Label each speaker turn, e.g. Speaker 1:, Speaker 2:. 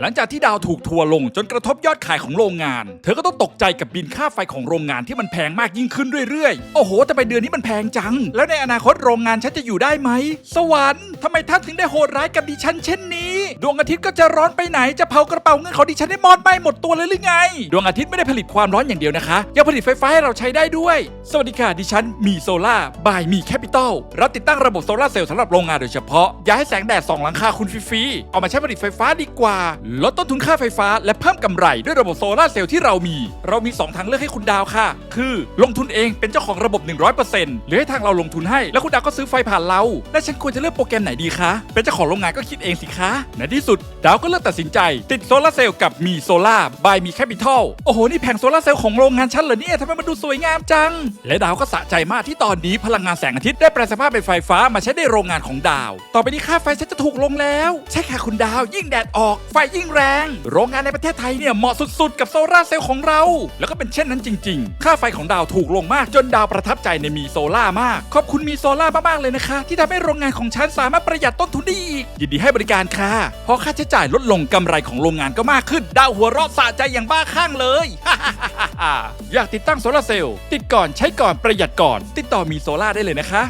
Speaker 1: หลังจากที่ดาวถูกทัวลงจนกระทบยอดขายของโรงงาน เธอก็ต้องตกใจกับบินค่าไฟของโรงงานที่มันแพงมากยิ่งขึ้นเรื่อยๆ โอ้โห แต่ไปเดือนนี้มันแพงจัง แล้วในอนาคตโรงงานฉันจะอยู่ได้ไหม สวรรค์ทำไมท่านถึงได้โหดร้ายกับดิฉันเช่นนี้ ดวงอาทิตย์ก็จะร้อนไปไหนจะเผากระเป๋าเงินของดิฉันให้มอดไหมหมดตัวเลยหรือไง ดวงอาทิตย์ไม่ได้ผลิตความร้อนอย่างเดียวนะคะ ยังผลิตไฟฟ้าให้เราใช้ได้ด้วย สวัสดีค่ะดิฉันมีโซล่าบายมีแคปิตอลรับติดตั้งระบบโซล่าเซลล์สำหรับโรงงานโดยเฉพาะ อย่าให้แสงแดดส่องหลังคาคุณฟรีๆเอามาใช้ผลิตไฟฟ้าดีกว่า ลดต้นทุนค่าไฟฟ้า และเพิ่มกำไรด้วยระบบโซล่าเซลล์ที่เรามี เรามี 2 ทางเลือกให้คุณดาวค่ะ คือลงทุนเองเป็นเจ้าของระบบ 100%หรือให้ทางเราลงทุนให้ แล้วคุณดาวก็ซื้อไฟผ่านเรา และฉันควรจะเลือกโปรแกรมไหนดีคะเป็นเจ้าของโรงงานก็คิดเองสิคะ ในที่สุด ดาวก็เลือกตัดสินใจ ติดโซลาร์เซลล์กับมีโซล่าบายมีแคปิตอลโอ้โห นี่แผงโซลาร์เซลล์ของโรงงานฉันเหรอเนี่ยทำไมมันดูสวยงามจัง และดาวก็สะใจมากที่ตอนนี้พลังงานแสงอาทิตย์ได้แปลสภาพเป็นไฟฟ้ามาใช้ในโรงงานของดาว ต่อไปนี้ค่าไฟฉันจะถูกลงแล้ว ใช่ค่ะคุณดาวยิ่งแดดออกไฟยิ่งแรง โรงงานในประเทศไทยเนี่ยเหมาะสุดๆ กับโซลาร์เซลล์ของเรา แล้วก็เป็นเช่นนั้นจริง ๆ ค่าไฟของดาวถูกลงมากจนดาวประทับใจในมีโซล่ามาก ขอบคุณมีโซล่ามากๆเลยนะคะ ที่ทำให้โรงงานของฉันสามารถประหยัดต้นทุนได้อีกยินดีให้บริการค่ะพราะค่าใช้จ่ายลดลงกำไรของโรงงานก็มากขึ้น ดาวหัวเราะสะใจอย่างบ้าคลั่งเลย อยากติดตั้งโซลาร์เซลล์ติดก่อนใช้ก่อนประหยัดก่อน ติดต่อมีโซล่าได้เลยนะคะ